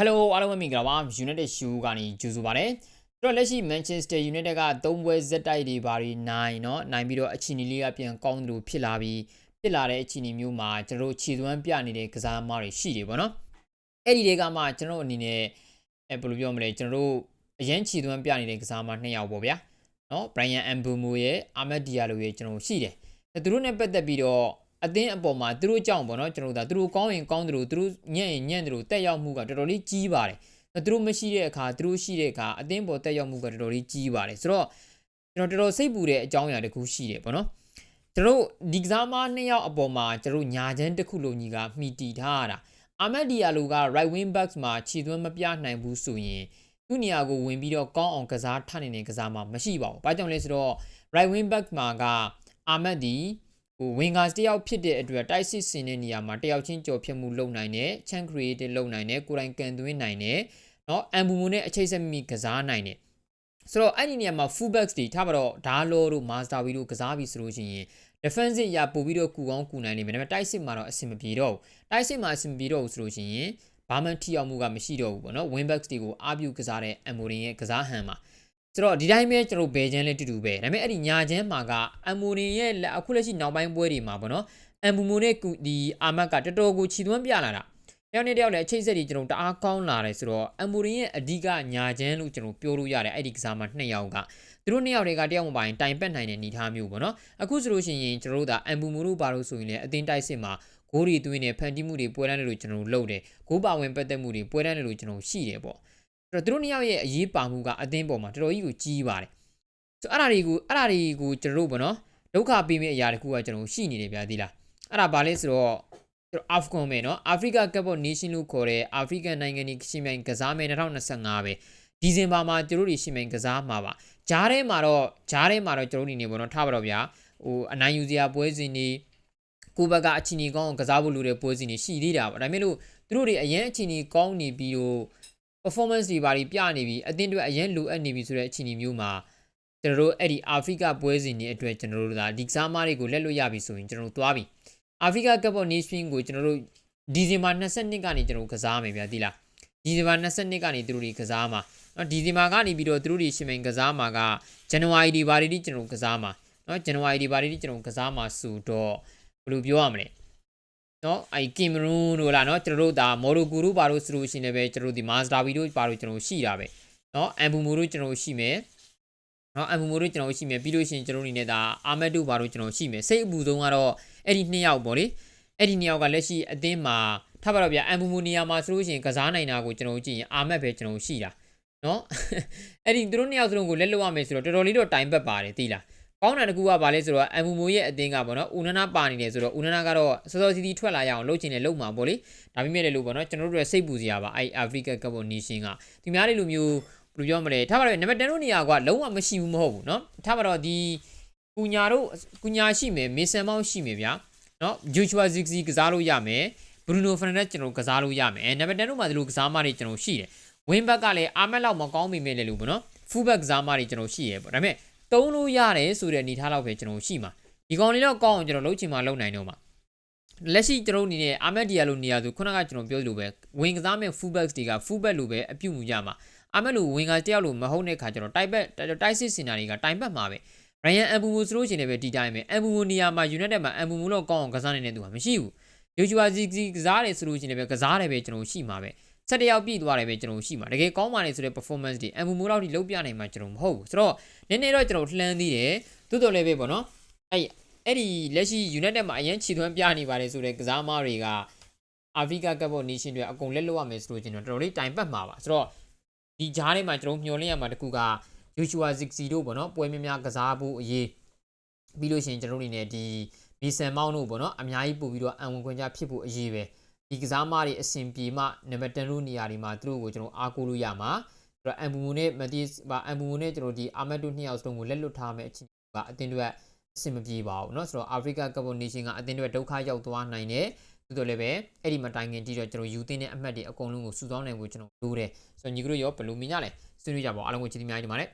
Hello အားလုံးပဲမင်္ဂလာပါ United Show ကနေကြိုဆိုပါရစေ။တို့လက်ရှိ Manchester United က၃ပွဲဇက်တိုက်တွေပါပြီးနိုင်เนาะနိုင်ပြီးတော့အချီနီလေးကပြန်ကောင်းတယ်လို့ဖြစ်လာပြီးဖြစ်လာတဲ့အချီနီမျိုးမှာကျွန်တော်တို့ခြေသွမ်းပြနေတဲ့ကစားသမားတွေရှိတယ်ပေါ့နော်။အဲ့ဒီတွေကမှကျွန်တော်အနေနဲ့အဲဘယ်လိုပြောမလဲကျွန်တော်တို့အရန်ခြေသွမ်းပြနေတဲ့ကစားသမားနှစ်ယောက်ပေါ့ဗျာ။เนาะ Brian Mbeumo ရဲ့ Ahmed Diallo ရဲ့ကျွန်တော်ရှိတယ်။သူတို့နဲ့ပတ်သက်ပြီးတော့ အသင်းအပေါ်မှာသူတို့ကြောင့်ပေါ့နော်ကျွန်တော်တို့ဒါသူတို့ကောင်းရင်ကောင်းတယ်လို့သူတို့ညံ့ရင်ညံ့တယ်လို့တက်ရောက်မှုကတော်တော်လေးကြီးပါတယ်သူတို့မရှိတဲ့အခါသူတို့ရှိတဲ့အခါအသင်းပေါ်တက်ရောက်မှုကတော်တော်လေးကြီးပါတယ်ဆိုတော့ကျွန်တော်တော်တော်စိတ်ပူတဲ့အကြောင်းအရာတစ်ခုရှိတယ်ပေါ့နော်ကျွန်တော်ဒီကစားမနှစ်ယောက်အပေါ်မှာကျွန်တော်ညာချမ်းတစ်ခုလုံးကြီးကမှီတီထားရတာအာမက်ဒီယာလိုက right wing backs မှာခြေသွင်းမပြနိုင်ဘူးဆိုရင်သူ့နေရာကိုဝင်ပြီးတော့ကောင်းအောင်ကစားထနေတဲ့ကစားမမရှိပါဘူး။ဘာကြောင့်လဲဆိုတော့ right wing back မှာကအာမက်ဒီ ဟို wingers တယောက်ဖြစ်တဲ့အတွက်တိုက်စစ်စင်တဲ့နေရာမှာတယောက်ချင်းကြော်ဖြတ်မှုလုပ်နိုင်တယ် chance creative လုပ်နိုင်တယ်ကိုယ်တိုင်ကန်သွင်းနိုင်တယ်เนาะအမ်ဘူမူနဲ့အချိတ်ဆက်မိကစားနိုင်တယ်ဆိုတော့အဲ့ဒီနေရာမှာ full backs တွေထားပါတော့ဒါလောတို့ master ဘီတို့ကစားပြီဆိုလို့ရှိရင် defensive ရပို့ပြီးတော့ကူကောင်းကူနိုင်လိမ့်မယ်ဒါပေမဲ့တိုက်စစ်မှာတော့အဆင်မပြေတော့ဘူးတိုက်စစ်မှာအဆင်မပြေတော့ဘူးဆိုလို့ရှိရင်ဘာမှထိရောက်မှုကမရှိတော့ဘူးပေါ့နော် wing backs တွေကိုအားပြုကစားတဲ့အမိုရင်ရဲ့ကစားဟန်မှာ ဆိုတော့ဒီတိုင်းပဲကျွန်တော်ဘယ်ချမ်းလဲတူတူပဲဒါပေမဲ့အဲ့ဒီညာချမ်းမှာကအမ်မိုနီရဲ့အခုလက်ရှိနောက်ပိုင်းပွဲတွေမှာပေါ့နော်အမ်ဘူမိုနဲ့ဒီအာမတ်ကတော်တော်ကိုခြိသွမ်းပြလာတာတယောက်နဲ့တယောက်လည်းအချိတ်ဆက်တွေကျွန်တော်တအားကောင်းလာတယ်ဆိုတော့အမ်မိုနီရဲ့အဓိကညာချမ်းလို့ကျွန်တော်ပြောလို့ရတယ်အဲ့ဒီကစားမှာနှစ်ယောက်ကသူတို့နှစ်ယောက်တွေကတယောက်မပိုင်တိုင်ပတ်နိုင်တဲ့အနေအထားမျိုးပေါ့နော်အခုဆိုလို့ရှိရင်ကျွန်တော်တို့ကအမ်ဘူမိုတို့ပါလို့ဆိုရင်လည်းအတင်းတိုက်စစ်မှာဂိုးတွေသွင်းနေဖန်တီးမှုတွေပွဲတန်းတွေလို့ကျွန်တော်တို့လုပ်တယ်ဂိုးပါဝင်ပတ်သက်မှုတွေပွဲတန်းတွေလို့ကျွန်တော်ရှိတယ်ပေါ့အဲ့ တော့သူတို့နှစ်ယောက်ရဲ့အရေးပါမှုကအသင်းပေါ်မှာတော်တော်ကြီးကိုကြီးပါတယ်ဆိုအဲ့ဒါတွေကိုအဲ့ဒါတွေကိုကျွန်တော်တို့ပေါ့နော်ဒုက္ခပေးမယ့်အရာတခုကကျွန်တော်ရှိနေတယ်ဗျာဒီလားအဲ့ဒါဘာလဲဆိုတော့ကျွန်တော်အာဖဂန်ပဲเนาะအာဖရိကကပ်ဘော့နေရှင်လို့ခေါ်တဲ့အာဖရိကန်နိုင်ငံကြီးရှင်မြိုင်ကစားမယ်2025ပဲဒီဇင်ဘာမှာကျွန်တော်တို့ရှင်မြိုင်ကစားမှာပါဂျားထဲမှာတော့ဂျားထဲမှာတော့ကျွန်တော်တို့နေနေပေါ့နော်ထားပါတော့ဗျာဟိုအနိုင်ယူစရာပွဲစဉ်တွေကိုဘက်ကအချီနီကောင်းကစားဖို့လိုတဲ့ပွဲစဉ်တွေရှိသေးတာပေါ့ဒါပေမဲ့လို့သူတို့တွေအရင်အချီနီကောင်းနေပြီးတော့ performance တွေဘာတွေပြနေပြီအသင်းတွေအရင်လိုအပ်နေပြီဆိုတဲ့အခြေအနေမျိုးမှာကျွန်တော်တို့အဲ့ဒီအာဖရိကပွဲစဉ်တွေအတွက်ကျွန်တော်တို့ကဒီကစားမားတွေကိုလက်လွတ်ရပြီဆိုရင်ကျွန်တော်တို့သွားပြီအာဖရိကကပ်ဘော့နေရှင်ကိုကျွန်တော်တို့ဒီဇင်ဘာ22ကနေကျွန်တော်တို့ကစားမယ်ဗျာဒီလားဒီဇင်ဘာ22ကနေသူတို့တွေကစားမှာနော်ဒီဇင်ဘာကနေပြီးတော့သူတို့တွေရှင်မိန်ကစားမှာကဇန်နဝါရီဒီဘာတွေတိကျွန်တော်ကစားမှာနော်ဇန်နဝါရီဒီဘာတွေတိကျွန်တော်ကစားမှာဆိုတော့ဘယ်လိုပြောရမလဲ နော်အဲကင်မရွန်တို့လားနော်ကျွန်တော်တို့ဒါမော်ရိုကိုတို့ပါလို့ဆိုလို့ရှိနေပဲကျွန်တော်တို့ဒီမာစတာဘီတို့ပါလို့ကျွန်တော်ရှိတာပဲနော်အမ်ဘူမိုတို့ကျွန်တော်ရှိမယ်နော်အမ်ဘူမိုတို့ကျွန်တော်ရှိမယ်ပြီးလို့ရှိရင်ကျွန်တော်အနေနဲ့ဒါအာမက်တို့ပါလို့ကျွန်တော်ရှိမယ်စိတ်အပူဆုံးကတော့အဲ့ဒီနှစ်ယောက်ပေါ့လေအဲ့ဒီနှစ်ယောက်ကလက်ရှိအသင်းမှာထားပါတော့ဗျာအမ်ဘူမိုနီယာမှာဆိုလို့ရှိရင်ကစားနိုင်တာကိုကျွန်တော်ကြည့်ရင်အာမက်ပဲကျွန်တော်ရှိတာနော်အဲ့ဒီသူတို့နှစ်ယောက်စလုံးကိုလက်လွတ်ရမယ်ဆိုတော့တော်တော်လေးတော့တိုင်ပတ်ပါတယ်သိလား ကောင်းတာတကူကဘာလဲဆိုတော့အမ်ဘူမိုရဲ့အတင်းကပေါ့နော်ဦးနနာပါနေတယ်ဆိုတော့ဦးနနာကတော့စောစောစီစီထွက်လာရအောင်လုပ်ချင်တယ်လုပ်မှာပေါ့လေဒါပေမဲ့လည်းလို့ပေါ့နော်ကျွန်တော်တို့ရဲ့စိတ်ပူစရာပါအဲ့အာဖရိကကပ်ပေါ်နေရှင်ကဒီများလေးလိုမျိုးဘယ်လိုပြောမလဲထားပါတော့နံပါတ်10တို့နေရာကလုံးဝမရှိဘူးမဟုတ်ဘူးနော်ထားပါတော့ဒီကူညာတို့ကူညာရှိမယ်မေဆန်မောင်းရှိမယ်ဗျာနော်ဂျူချွာဇစ်စီကစားလို့ရမယ်ဘရူနိုဖရန်နက်ကျွန်တော်ကစားလို့ရမယ်နံပါတ်10တို့မှာဒီလိုကစားမတွေကျွန်တော်ရှိတယ်ဝင်းဘက်ကလည်းအာမက်လောက်မကောင်းမိမဲ့လေလို့ပေါ့နော်ဖူးဘက်ကစားမတွေကျွန်တော်ရှိရပေါ့ဒါပေမဲ့ သုံးလို့ရတယ်ဆိုတဲ့အနေထားလောက်ပဲကျွန်တော်ရှိမှာဒီကောင်လေးတော့ကောင်းအောင်ကျွန်တော်လုပ်ချင်မှလုပ်နိုင်တော့မှာလက်ရှိကျွန်တော်အနေနဲ့အာမက်ဒီယာလိုနေရာဆိုခုနကကျွန်တော်ပြောလို့ပဲဝင်ကစားမဲ့ full backs တွေက full back လိုပဲအပြုတ်မှုကြမှာအာမက်လိုဝင်ကတယောက်လိုမဟုတ်တဲ့ခါကျွန်တော်တိုက်ဘက်တိုက်စစ်စင်နာတွေကတိုင်ဘက်မှာပဲရယန်အမ်ဘူမူဆိုလို့ရှိရင်လည်းဒီတိုင်းပဲအမ်ဘူမူနေရာမှာ United မှာအမ်ဘူမူတော့ကောင်းအောင်ကစားနေတဲ့သူကမရှိဘူးယူချူဝါဇီဇီကစားတယ်ဆိုလို့ရှိရင်လည်းကစားတယ်ပဲကျွန်တော်ရှိမှာပဲ ဆက်တယောက်ပြည့်သွားတယ်ပဲကျွန်တော်ရှိမှာတကယ်ကောင်းပါလေဆိုတဲ့ performance တွေအမ်ဘူမူလောက်ထိလုံးပြနိုင်မှာကျွန်တော်မဟုတ်ဘူးဆိုတော့နည်းနည်းတော့ကျွန်တော်လှမ်းသေးတယ်တိုးတော်လည်းပဲပေါ့နော်အဲ့အဲ့ဒီလက်ရှိ United မှာအရင်ခြေသွမ်းပြနေပါတယ်ဆိုတဲ့ကစားမားတွေကအာဖရိကကပ်ဘော့နေရှင်တွေအကုန်လက်လွတ်ရမယ်ဆိုလို့ကျွန်တော်တော်တော်လေးတိုင်ပတ်မှာပါဆိုတော့ဒီဂျားထဲမှာကျွန်တော်မျှော်လင့်ရမှာတကူက Joshua Zigzi တို့ပေါ့နော်ပွဲများများကစားဖို့အရေးပြီးလို့ရှိရင်ကျွန်တော်တို့အနေနဲ့ဒီမီဆန်မောင်းတို့ပေါ့နော်အများကြီးပို့ပြီးတော့အံဝင်ခွင့်ကြဖြစ်ဖို့အရေးပဲ ဒီကစားမတွေအဆင်ပြေမှနံပါတ်10လို့နေရာတွေမှာသူတို့ကိုကျွန်တော်အားကိုးလို့ရမှာဆိုတော့အမ်ဘူမူနဲ့မတီးပါအမ်ဘူမူနဲ့ကျွန်တော်ဒီအာမက်တို့နှစ်ယောက်စလုံးကိုလက်လွတ်ထားမယ်အချင်းကအတင်းတွေအဆင်မပြေပါဘူးเนาะဆိုတော့အာဖရိကကပ်ဘောနေရှင်ကအတင်းတွေဒုက္ခရောက်သွားနိုင်တယ်သို့တော်လည်းပဲအဲ့ဒီမတိုင်ခင်ကြည့်တော့ကျွန်တော်ယူသင်းတဲ့အမှတ်တွေအကုန်လုံးကိုစုဆောင်းနိုင်ဖို့ကျွန်တော်လိုတယ်ဆိုတော့ညီကတို့ရောဘယ်လိုမြင်ကြလဲဆွေးနွေးကြပါဦးအားလုံးကိုချစ်တီးများကြီးဒီမှာလည်း